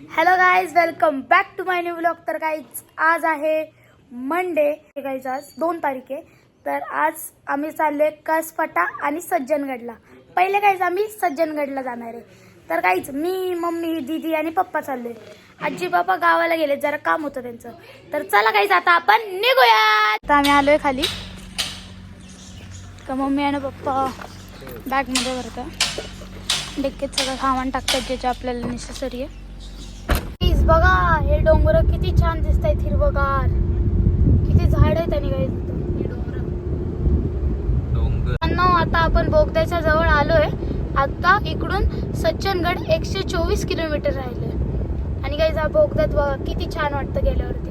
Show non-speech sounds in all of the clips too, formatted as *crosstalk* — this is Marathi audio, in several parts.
Hello guys welcome back to my new blog तर गाईज आज आहे मंडे गाईज आज दोन तारीख आहे. तर आज आम्ही चाललोय कसफटा आणि सज्जनगडला. पहिले गाईज आम्ही सज्जनगडला जाणार आहे. तर काहीच मी मम्मी दीदी आणि पप्पा चाललोय. आजी बाबा गावाला गेले जरा काम होतं त्यांचं. तर चला काहीच आता आपण निघूया आता आम्ही आलोय खाली. तर मम्मी आणि पप्पा बॅगमध्ये भरतं डिक्कीत सगळं सामान टाकतात ज्याचे आपल्याला नेसेसरी आहे. बघा हे डोंगर किती छान दिसत आहेत हिरवगार. किती झाड आहेत आणि काही डोंगर. आता आपण बोगद्याच्या जवळ आलोय. आता इकडून सज्जनगड एकशे चोवीस किलोमीटर राहिले आणि काही जा बोगद्यात बघा किती छान वाटतं गेल्यावरती.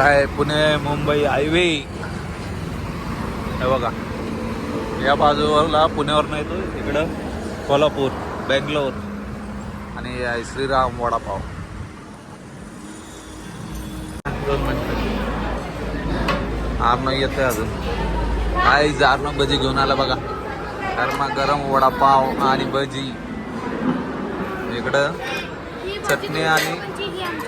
काय पुणे मुंबई हायवे. हे बघा. या बाजूला पुण्यावरनं येतो इकडं कोल्हापूर बेंगलोर आणि श्रीराम वडापाव. दोन मिनिटं. आर्नो येतोय अजून. काय आर्नो भजी घेऊन आला बघा. गरमा गरम वडापाव आणि भजी. इकडं चटणी आणि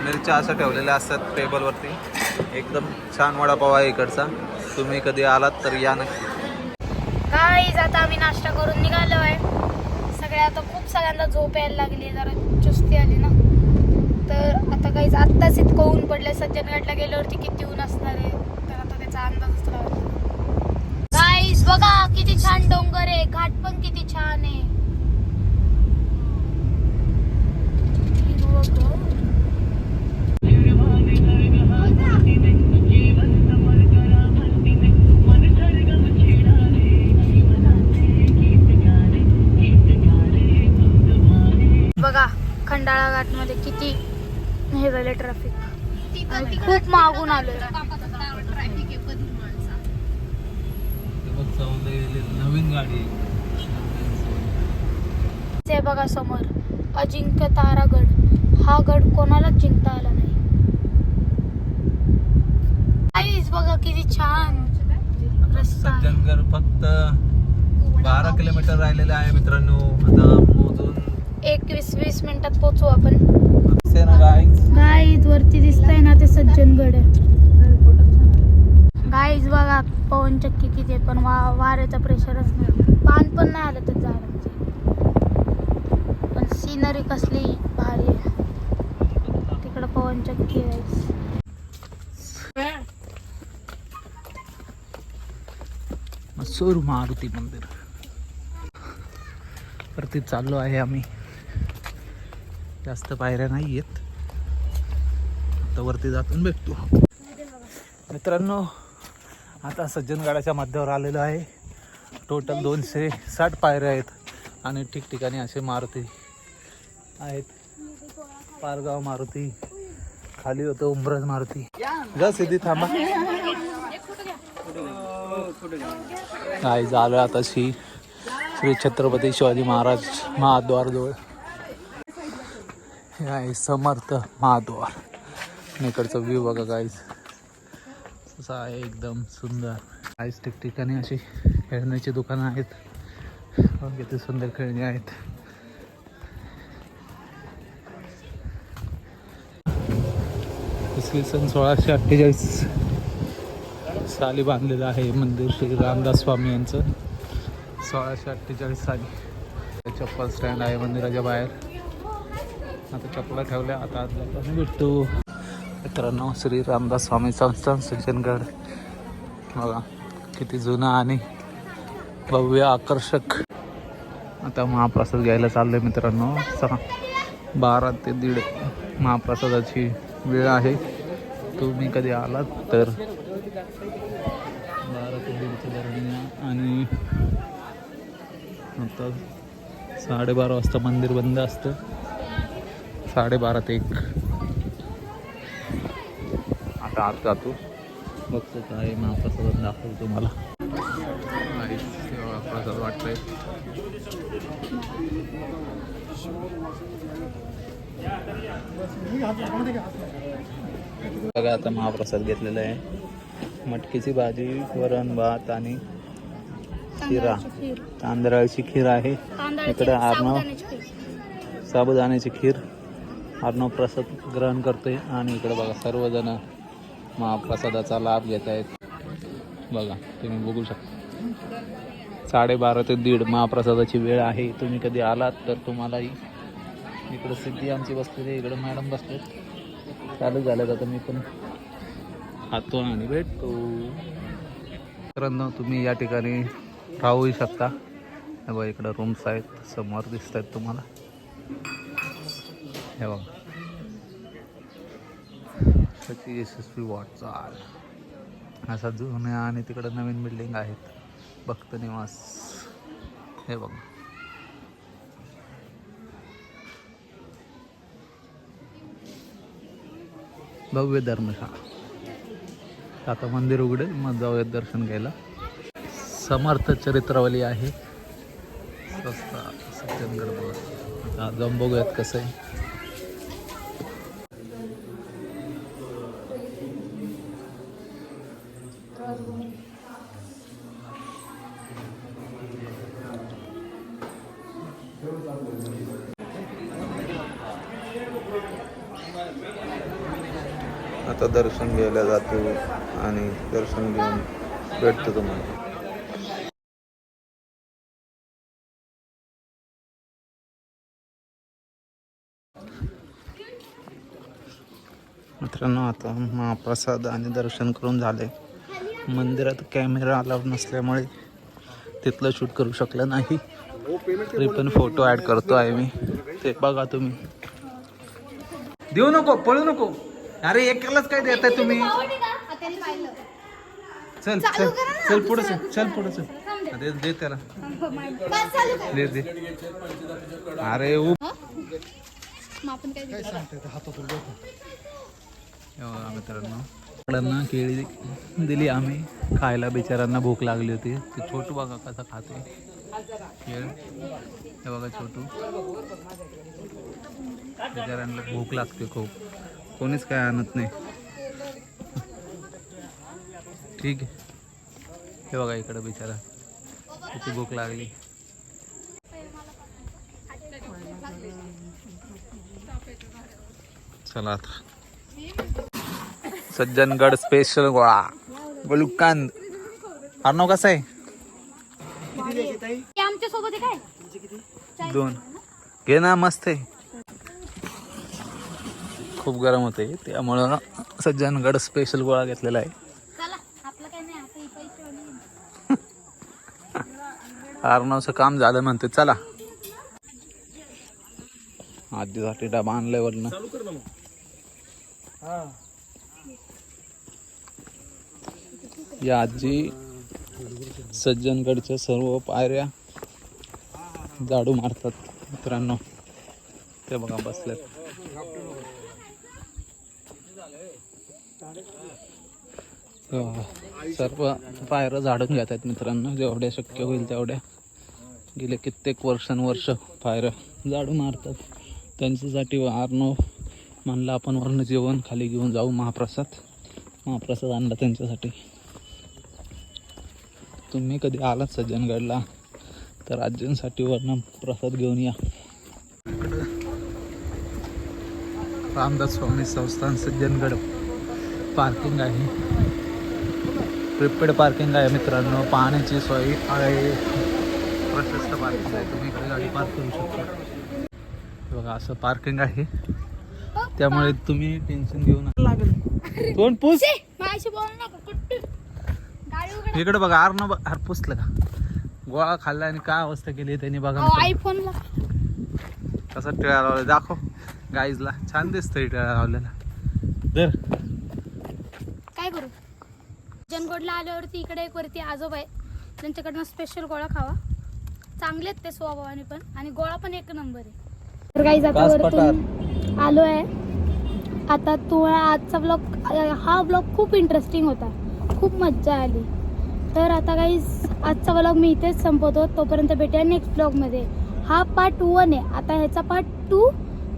मिरच्या असं ठेवलेल्या असतात टेबलवरती एकदम छान वडापाव आहे इकडचा. तुम्ही कधी आलात तर या नक्की. गाईज आता आम्ही नाश्ता करून निघालो आहे सगळ्या आता खूप सगळ्यांना झोप यायला लागली आहे, जरा चुस्ती आली ना. तर आता काहीच आत्ताच इतकं ऊन पडलंय. सज्जनगडला गेल्यावरती किती ऊन असणार आहे. तर आता त्याचा अंदाजच लावला काहीच बघा किती छान डोंगर आहे. घाट पण किती छान आहे. खंडाळा घाटमध्ये किती हे झाले ट्रॅफिक खूप मागून आलोय. नवीन गाडी ते बघा समोर अजिंक्य तारा गड हा गड कोणालाच जिंकता आला नाही? आईच बघा किती छान. सज्जनगड फक्त बारा किलोमीटर राहिलेले आहे मित्रांनो. आता मोजून एकवीस वीस मिनिटात पोहोचू आपण. गाईज वरती दिसतंय ना ते सज्जनगड आहे गाईज बघा पवन चक्की किती आहे पण वा वाऱ्याचा प्रेशरच नाही. पान पण नाही आलं तर झाडांचे. पण सिनरी कसली भारी आहे. तिकडं पवन चक्की आहे मसूर मारुती मंदिर. वरती चाललो आहे आम्ही. जास्त पायऱ्या नाही आहेत आता वरती जातून भेटतो. मित्रांनो आता सज्जनगडाच्या मध्यावर आलेलो आहे. टोटल दोनशे साठ पायऱ्या आहेत आणि ठिकठिकाणी असे मारुती आहेत. पारगाव मारुती खाली होतं उंबरज मारुती. जा सिद्धी थांबा. काय झालं आता श्री श्री छत्रपती शिवाजी महाराज महाद्वारजवळ. हे आहे समर्थ महाद्वार. इकडचं व्ह्यू बघा गाईज असं आहे एकदम सुंदर. काहीच ठिकठिकाणी अशी खेळण्याची दुकानं आहेत. किती सुंदर खेळणी आहेत. इसवी सन सोळाशे अठ्ठेचाळीस साली बांधलेलं आहे मंदिर श्री रामदास स्वामी यांचं. सोळाशे अठ्ठेचाळीस साली. चप्पल स्टँड आहे मंदिराच्या बाहेर. आता चपला ठेवल्या आता आज भेटतो. मित्रांनो श्री रामदास स्वामी संस्थान सज्जनगड बघा किती जुनं आणि भव्य आकर्षक. आता महाप्रसाद घ्यायला चाललोय मित्रांनो. सहा बारा ते दीड महाप्रसादाची वेळ आहे. तुम्ही कधी आलात तर? बारा ते दीडच्या दरम्यान आणि आता साडेबारा वाजता मंदिर बंद असतं. साडेबारा ते एक. आता आत जातो. बघतो काय महाप्रसाद दाखवतो तुम्हाला. प्रसाद वाटतंय. बघा आता महाप्रसाद घेतलेला आहे. मटकीची भाजी वरण भात आणि शिरा. तांदळाची खीर. आहे. इकडे आर्नव साबुदाण्याची खीर. अर्णव प्रसाद ग्रहण करतोय आणि इकडे बघा सर्वजण महाप्रसादाचा लाभ घेत आहेत. बघा तुम्ही बघू शकता. साडेबारा ते दीड महाप्रसादाची वेळ आहे. तुम्ही कधी आलात तर तुम्हालाही इकडं सिद्धी आमची बसलेली आहे इकडं मॅडम बसलेत. चालू झालं आता मी पण खातो आणि भेटतो. मित्रांनो तुम्ही या ठिकाणी राहूही शकता. बघा इकडं रूम्स आहेत समोर दिसत आहेत तुम्हाला. हे बघा. सती यशस्वी वाटचाल. असा जुन्या आणि तिकडं नवीन बिल्डिंग आहेत. भक्त निवास. हे बघा. भव्य धर्मशाळा. आता मंदिर उघडेल मग जाऊयात दर्शन घ्यायला. समर्थ चरित्रावली आहे. स्वस्त सत्यनगड बघा आता जाऊन बघूयात कसं आहे. आता दर्शन घ्यायला जातो आणि दर्शन घेऊन भेटतो तुम्हाला. मित्रांनो आता महाप्रसाद आणि दर्शन करून झाले. मंदिरात कॅमेरा अलाउड नसल्यामुळे तिथलं शूट करू शकलं नाही. तरी पण फोटो ॲड करतो आहे मी. ते बघा तुम्ही. देऊ नको पळू नको. अरे एकालाच काय देताय तुम्ही? चल चल चल पुढे चल चल पुढे चल. दे. दे त्याला. दे दे. अरे मित्रांनो मुलांना केळी दिली आम्ही. खायला बिचारांना भूक लागली होती. ते छोटू बघा कसा खाते केळ. हे बघा छोटू. बिचारांना भूक लागते खूप. कोणीच काय आणत नाही. ठीक आहे. हे बघा इकडं बिचारा. किती भूक लागली. चला आता. सज्जनगड स्पेशल गोळा गुलकांद. अर्णव कसा आहे? आमच्यासोबत काय? दोन. घे ना मस्त आहे. खूप गरम होते त्यामुळं सज्जनगड स्पेशल गोळा घेतलेला आहे. चला आपलं काय नाही आता पैसे अर्णवचं *laughs* काम झालं म्हणते चला. आधीसाठी डबा आणलाय वरनं. या आजी सज्जनगडच्या सर्व पायऱ्या झाडू मारतात मित्रांनो. ते बघा बसल्यात हो, सर्व पायऱ्या झाडून घेत आहेत मित्रांनो. जेवढ्या शक्य होईल तेवढ्या. गेले कित्येक वर्षानुवर्ष पायऱ्या झाडू मारतात. त्यांच्यासाठी आर्नव म्हणलं आपण वर्ण जेवण खाली घेऊन जाऊ महाप्रसाद. महाप्रसाद आणला त्यांच्यासाठी. तुम्ही कधी आलात सज्जनगडला? तर राज्यांसाठी वर्ण प्रसाद घेऊन या. रामदास स्वामी संस्थान सज्जनगड. पार्किंग आहे. प्रिपेड पार्किंग आहे मित्रांनो. पाण्याची सोय आहे. प्रशस्त पार्किंग आहे. तुम्ही इकडे गाडी पार्क करू शकता. बघा असं पार्किंग आहे. त्यामुळे तुम्ही टेन्शन घेऊ नका. तोंड पुस? माझ्याशी बोल नका कुट्टू. गाडी उघड. इकडे बघा आर न हार पुसलं का? गोळा खाल्ला आणि काय अवस्था केली त्यांनी बघा. आयफोनला कसा टिळा लावला दाखव. गाईजला छान दिसतंय टिळा लावलेला. दर काय करू? जनगोडला आल्यावरती इकडे एक वरती आजोबा आहे. त्यांच्याकडनं स्पेशल गोळा खावा. चांगले आहेत ते स्वभावाने पण. आणि गोळा पण एक नंबर आहे. तर काही आता कास वरतून आलो आहे आता तुम्हाला आजचा ब्लॉग हा ब्लॉग खूप इंटरेस्टिंग होता. खूप मज्जा आली. तर आता काही आजचा ब्लॉग मी इथेच संपवतो. तोपर्यंत भेटूया नेक्स्ट ब्लॉगमध्ये हा पार्ट वन आहे. आता ह्याचा पार्ट टू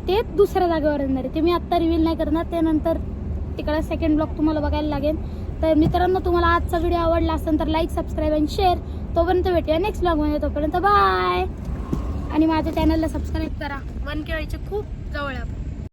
ते दुसऱ्या जागेवर येणार आहे. ते मी आत्ता रिव्हील नाही करणार. ते नंतर तिकडे सेकंड ब्लॉग तुम्हाला बघायला लागेल. तर मित्रांनो तुम्हाला आजचा व्हिडिओ आवडला असेल तर लाईक सबस्क्राईब आणि शेअर तोपर्यंत भेटूया नेक्स्ट ब्लॉगमध्ये तोपर्यंत बाय आणि माझ्या चॅनलला सबस्क्राईब करा. वन केळीचे खूप जवळ आहे आपण